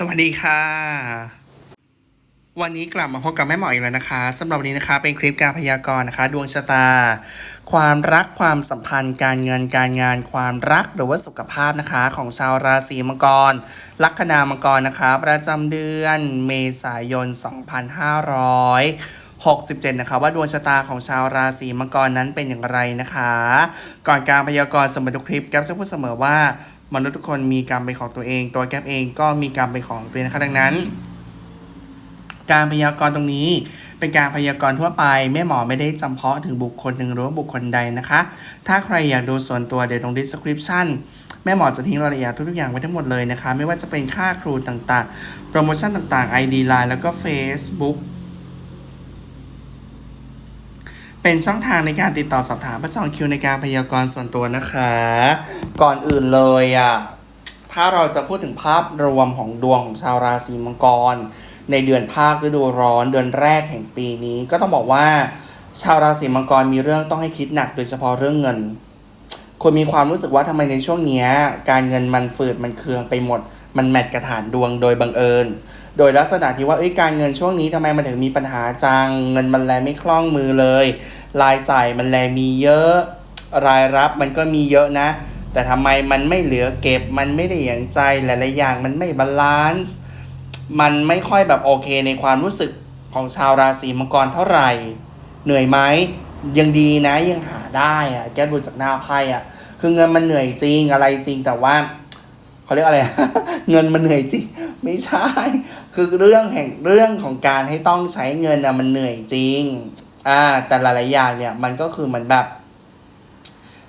สวัสดีค่ะ วันนี้กลับมาพบกับแม่หมออีกแล้วนะคะสำหรับวันนี้นะคะเป็นคลิปการพยากรณ์นะคะ ดวงชะตา ความรักความสัมพันธ์ การเงินการงาน ความรักหรือว่าสุขภาพนะคะ ของชาวราศีมังกร ลัคนามังกรนะคะ ประจำเดือนเมษายน 2567 นะคะว่าดวงชะตาของชาวราศีมังกรนั้นเป็นอย่างไรนะคะ ก่อนการพยากรณ์สมบัติคลิปแก๊ปจะพูดเสมอว่า มนุษย์ทุกคนมีกรรมเป็นของตัวเอง ตัวแก๊ปเองก็มีกรรมเป็นของตัวเองนะคะดังนั้น การพยากรณ์ตรงนี้ เป็นการพยากรณ์ทั่วไปแม่หมอไม่ได้จำเพาะถึงบุคคลหนึ่งหรือว่าบุคคลใดนะคะ ถ้าใครอยากดูส่วนตัวเดี๋ยวตรง description แม่หมอจะทิ้งรายละเอียดทุกๆอย่างไว้ทั้งหมดเลยนะคะ ไม่ว่าจะเป็นค่าครูต่างๆ โปรโมชั่นต่างๆ ID Line แล้วก็ Facebook เป็นช่องทางในการติดต่อสอบถามประจองคิวในการพยากรณ์ส่วนตัวนะคะ ก่อนอื่นเลยอะถ้าเราจะพูดถึงภาพรวมของดวงของชาวราศีมังกร ในเดือนภาคฤดูร้อนเดือนแรกแห่งปีนี้ ก็ต้องบอกว่า ชาวราศีมังกรมีเรื่องต้องให้คิดหนักโดยเฉพาะเรื่องเงินคุณมีความรู้สึกว่าทำไมในช่วงนี้การเงินมันฝืดมันเคืองไปหมด มันแมทกระฐานดวงโดยบังเอิญ โดยลักษณะที่ว่าการเงินช่วงนี้ทำไมมันถึงมีปัญหาจัง เงินมันแลไม่คล่องมือเลย รายจ่ายมันแลมีเยอะ รายรับมันก็มีเยอะนะ แต่ทำไมมันไม่เหลือเก็บ มันไม่ได้อย่างใจ หลายๆอย่างมันไม่บาลานซ์ มันไม่ค่อยแบบโอเคในความรู้สึกของชาวราศีมังกรเท่าไหร่ เหนื่อยไหมยังดีนะยังหาได้อะแกดูจากหน้าไพ่อะคือเงินมันเหนื่อยจริงอะไรจริงแต่ว่า เขาเรียกอะไร เงินมันเหนื่อยจริง ไม่ใช่ คือเรื่องแห่งเรื่องของการให้ต้องใช้เงินอะมันเหนื่อยจริง อ่า แต่หลายๆอย่างเนี่ยมันก็คือเหมือนแบบ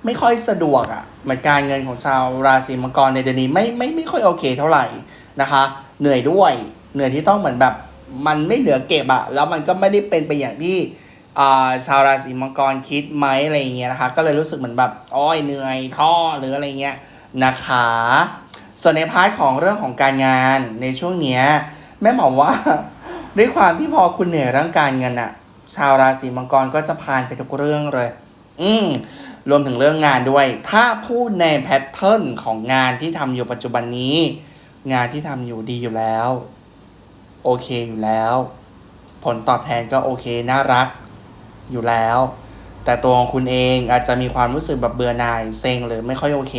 ไม่ค่อยสะดวกอะ่ะเหมือนการเงินของชาวราศีมังกรในเดือนนี้ไม่ไม่ไม่ค่อยโอเคเท่าไหร่นะคะ เหนื่อยด้วย เหนื่อยที่ต้องเหมือนแบบ มันไม่เหลือเก็บอะแล้วมันก็ไม่ได้เป็นไปอย่างที่ชาวราศีมังกรคิดไหมอะไรเงี้ยนะคะ ก็เลยรู้สึกเหมือนแบบอ้อยเหนื่อยท้อหรืออะไรเงี้ยนะคะ ส่วนในพาร์ทของเรื่องของการงานในช่วงเนี้ยแม่หมอว่า ด้วยความที่พอคุณเหนื่อยเรื่องการเงินอะชาวราศีมังกรก็จะผ่านไปทุกเรื่องเลย อืมรวมถึงเรื่องงานด้วย ถ้าพูดในแพทเทิร์นของงานที่ทำอยู่ปัจจุบันนี้ งานที่ทำอยู่ดีอยู่แล้ว โอเคอยู่แล้ว ผลตอบแทนก็โอเคน่ารักอยู่แล้ว แต่ตัวของคุณเองอาจจะมีความรู้สึกแบบเบื่อหน่ายเซ็งหรือไม่ค่อยโอเค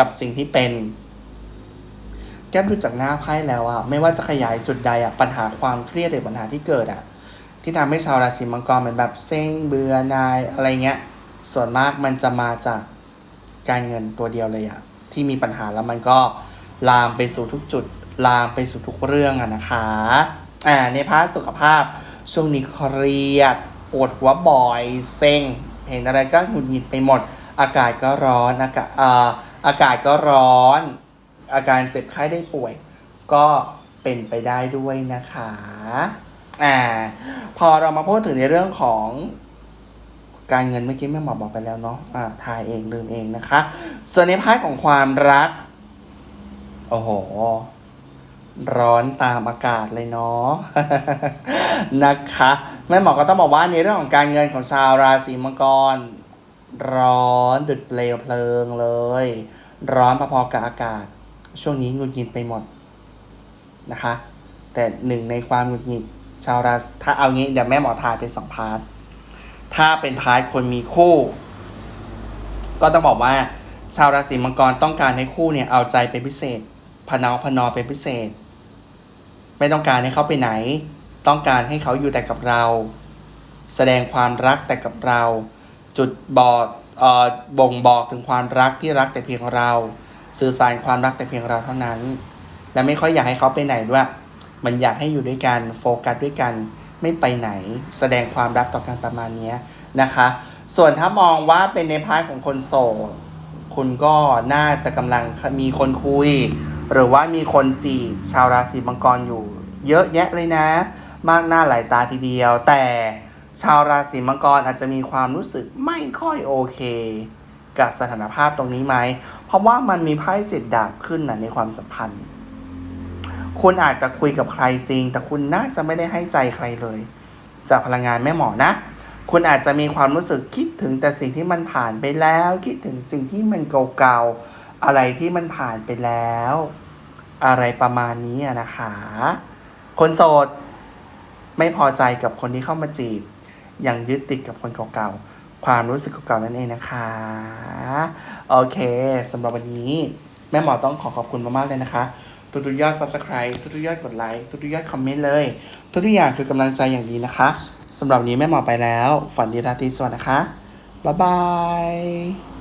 กับสิ่งที่เป็น แก้มดูจากหน้าไพ่แล้วอะไม่ว่าจะขยายจุดใดอะปัญหาความเครียดหรือปัญหาที่เกิดอะที่ทำให้ชาวราศีมังกรเหมือนแบบเซ็งเบื่อนายอะไรเงี้ย ส่วนมากมันจะมาจากการเงินตัวเดียวเลยอะที่มีปัญหาแล้วมันก็ลามไปสู่ทุกจุด ลามไปสู่ทุกเรื่องอะนะคะ อ่าในพาร์ทสุขภาพช่วงนี้เครียดปวดหัวบ่อยเซ็งเห็นอะไรก็หงุดหงิดไปหมด อากาศก็ร้อนอากาศอ่า อากาศก็ร้อน อาการเจ็บไข้ได้ป่วย ก็เป็นไปได้ด้วยนะคะอ่าพอเรามาพูดถึงในเรื่องของการเงินเมื่อกี้แม่หมอบอกไปแล้วเนาะอ่าทายเองลืมเองนะคะ ส่วนในพาร์ทของความรัก โอ้โห ร้อนตามอากาศเลยเนาะนะคะ แม่หมอก็ต้องบอกว่าในเรื่องของการเงินของชาวราศีมังกร ร้อนดุดเปลวเพลิงเลย ร้อนพอๆกับอากาศ ช่วงนี้หงุดหงิดไปหมดนะคะ แต่หนึ่งในความหงุดหงิดชาวราศีถ้าเอางี้เดี๋ยวแม่หมอทายเป็นสองพาร์ทถ้าเป็นพาร์ทคนมีคู่ ก็ต้องบอกว่า ชาวราศีมังกรต้องการให้คู่เนี่ยเอาใจเป็นพิเศษพนอพนอเป็นพิเศษ ไม่ต้องการให้เขาไปไหน ต้องการให้เขาอยู่แต่กับเรา แสดงความรักแต่กับเรา จุดบอกบ่งบอกถึงความรักที่รักแต่เพียงเรา สื่อสารความรักแต่เพียงเราเท่านั้น และไม่ค่อยอยากให้เขาไปไหนด้วย มันอยากให้อยู่ด้วยกันโฟกัสด้วยกันไม่ไปไหน แสดงความรักต่อกันประมาณนี้นะคะ ส่วนถ้ามองว่าเป็นในพาร์ทของคนโสดคุณก็น่าจะกำลังมีคนคุย หรือว่ามีคนจีบชาวราศีมังกรอยู่ เยอะแยะเลยนะ มากหน้าหลายตาทีเดียวแต่ ชาวราศีมังกรอาจจะมีความรู้สึกไม่ค่อยโอเค กับสถานภาพตรงนี้ไหม เพราะว่ามันมีไพ่เจ็ดดาบขึ้นนะในความสัมพันธ์ คุณอาจจะคุยกับใครจริง แต่คุณน่าจะไม่ได้ให้ใจใครเลย จากพลังงานแม่หมอนะ คุณอาจจะมีความรู้สึกคิดถึงแต่สิ่งที่มันผ่านไปแล้ว คิดถึงสิ่งที่มันเก่าๆ อะไรที่มันผ่านไปแล้ว อะไรประมาณนี้นะคะ คนโสดไม่พอใจกับคนที่เข้ามาจีบ ยังยึดติดกับคนเก่าๆ ความรู้สึกเก่าๆนั่นเองนะคะ โอเคสำหรับวันนี้ แม่หมอต้องขอขอบคุณมากๆเลยนะคะทุกๆยอด subscribe ทุกๆยอดกดไลค์ทุกๆยอดคอมเมนต์เลย ทุกๆอย่างคือกำลังใจอย่างดีนะคะสำหรับนนี้แม่หมอไปแล้ว ฝันดีราตรีสวัสดิ์นะคะ บ๊ายบาย